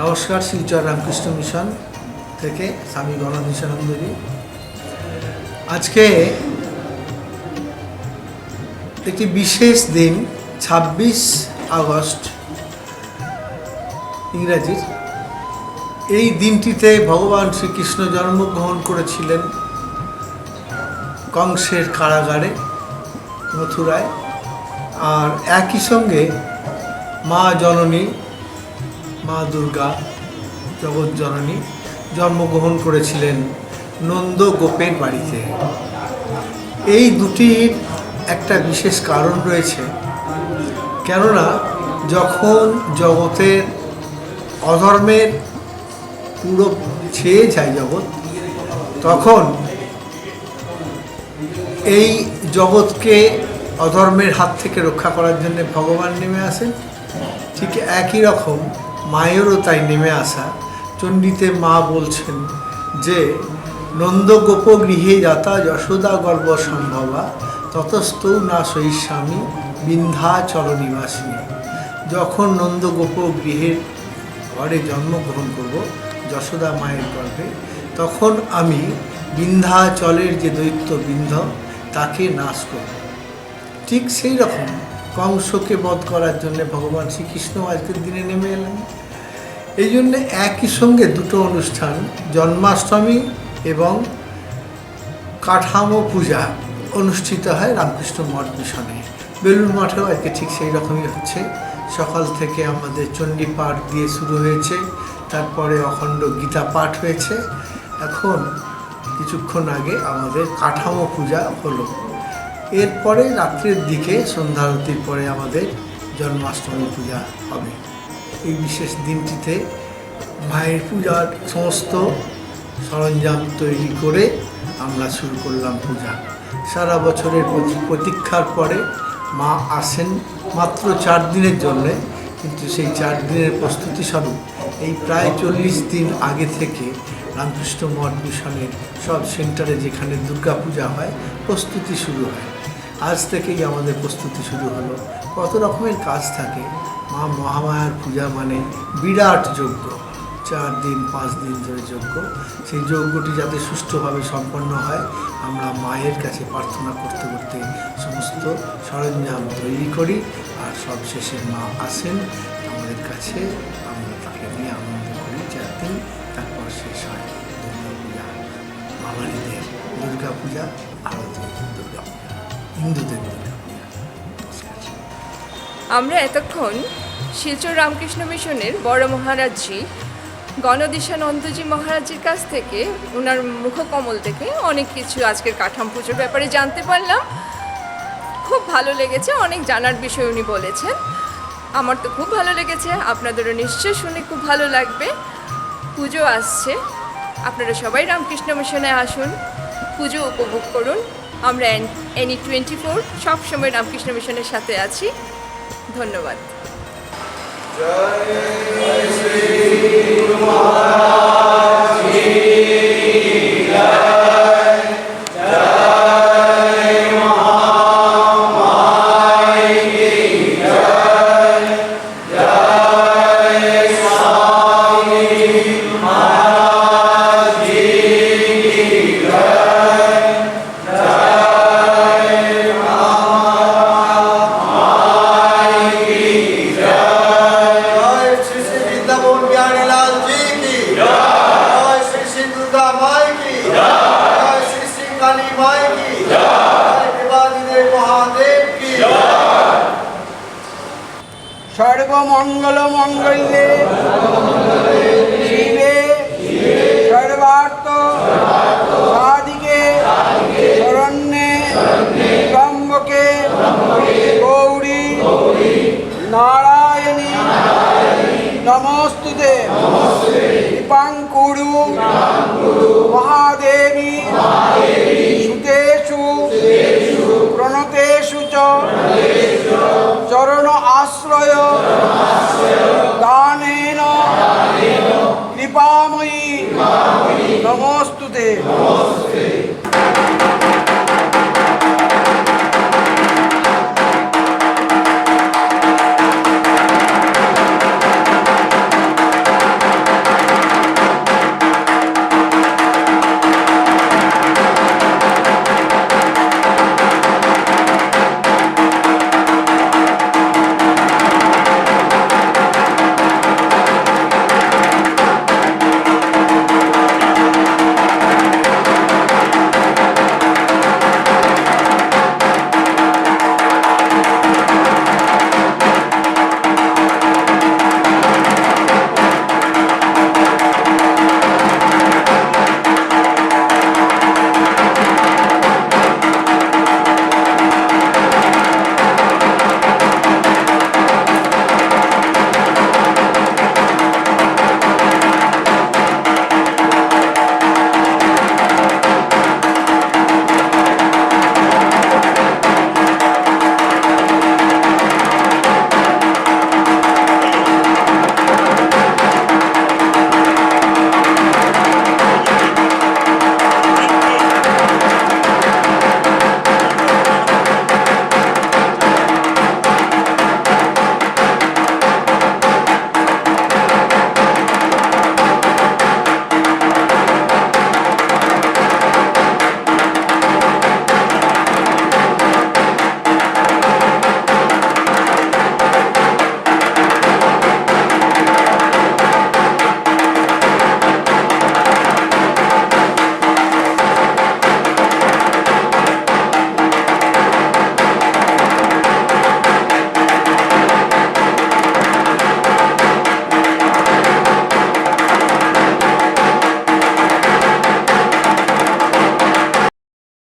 নমস্কার, শিলচর রামকৃষ্ণ মিশন থেকে স্বামী গণধীশানন্দজি আজকে একটি বিশেষ দিন, ছাব্বিশ আগস্ট ইংরাজির। এই দিনটিতে ভগবান শ্রীকৃষ্ণ জন্মগ্রহণ করেছিলেন কংসের কারাগারে, মথুরায়। আর একই সঙ্গে মা জননী মা দুর্গা জগৎ জননী জন্মগ্রহণ করেছিলেন নন্দ গোপের বাড়িতে। এই দুটির একটা বিশেষ কারণ রয়েছে। কেননা যখন জগতের অধর্মের পুরো ছেয়ে যায় জগৎ, তখন এই জগৎকে অধর্মের হাত থেকে রক্ষা করার জন্য ভগবান নেমে আসেন। ঠিক একই রকম মায়েরও তাই নেমে আসা। চণ্ডীতে মা বলছেন যে নন্দগোপ গৃহে যাতা যশোদা গর্ব সম্ভবা, ততস্থ না সহিস্বামী বিন্ধ্যাচল নিবাসিনী যখন নন্দগোপ গৃহের ঘরে জন্মগ্রহণ করব, যশোদা মায়ের গর্ভে, তখন আমি বিন্ধ্যাচলের যে দৈত্য বিন্ধ তাকে নাশ করব। ঠিক সেই রকম কংসকে বধ করার জন্য ভগবান শ্রীকৃষ্ণ আজকের দিনে নেমে এলেন। এই জন্যে একই সঙ্গে দুটো অনুষ্ঠান, জন্মাষ্টমী এবং কাঠামো পূজা অনুষ্ঠিত হয় রামকৃষ্ণ মঠ মিশনে। বেলুর মঠেও আজকে ঠিক সেই রকমই হচ্ছে। সকাল থেকে আমাদের চণ্ডী পাঠ দিয়ে শুরু হয়েছে, তারপরে অখণ্ড গীতা পাঠ হয়েছে। এখন কিছুক্ষণ আগে আমাদের কাঠামো পূজা হলো। এরপরে রাত্রের দিকে সন্ধ্যারতির পরে আমাদের জন্মাষ্টমী পূজা হবে। এই বিশেষ দিনটিতে মায়ের পূজার সমস্ত সরঞ্জাম তৈরি করে আমরা শুরু করলাম পূজা। সারা বছরের প্রতি- প্রতীক্ষার পরে মা আসেন মাত্র চার দিনের জন্যে, কিন্তু সেই চার দিনের প্রস্তুতি স্বরূপ এই প্রায় চল্লিশ দিন আগে থেকে রামকৃষ্ণ মঠ মিশনের সব সেন্টারে যেখানে দুর্গা পূজা হয়, প্রস্তুতি শুরু হয়। আজ থেকেই আমাদের প্রস্তুতি শুরু হলো। কত রকমের কাজ থাকে। মা মহামায়ার পূজা মানে বিরাট যজ্ঞ। চার দিন, পাঁচ দিন ধরে যজ্ঞ। সেই যজ্ঞটি যাতে সুষ্ঠুভাবে সম্পন্ন হয়, আমরা মায়ের কাছে প্রার্থনা করতে করতে সমস্ত সরঞ্জাম তৈরি করি আর সবশেষে মা আসেন আমাদের কাছে। আমরা তাকে নিয়ে আনন্দ করি চার দিন, তারপর শেষ হয় দুর্গা পূজা বাঙালিদের দুর্গা পূজা হিন্দুদের আমরা এতক্ষণ শিলচর রামকৃষ্ণ মিশনের বড় মহারাজজি গণদিশানন্দজি মহারাজের কাছ থেকে ওনার মুখকমল থেকে অনেক কিছু আজকের কাঠাম পুজোর ব্যাপারে জানতে পারলাম। খুব ভালো লেগেছে, অনেক জানার বিষয় উনি বলেছেন। আমার তো খুব ভালো লেগেছে, আপনাদেরও নিশ্চয় শুনে খুব ভালো লাগবে। পুজো আসছে, আপনারা সবাই রামকৃষ্ণ মিশনে আসুন, পুজো উপভোগ করুন। আমরা এনি টোয়েন্টি ফোর সবসময় রামকৃষ্ণ মিশনের সাথে আছি। ধন্যবাদ। জয় সর্বমঙ্গল মঙ্গলে শিবে, সর্বার্থ। সাধিকে, শরণ্যে। ত্রম্বকে গৌরী। নারায়ণী। নমস্তুতে। দীপাঙ্কুরু মহাদেবী। সুতেষু। প্রণতেষু চরণ আশ্রয়। No.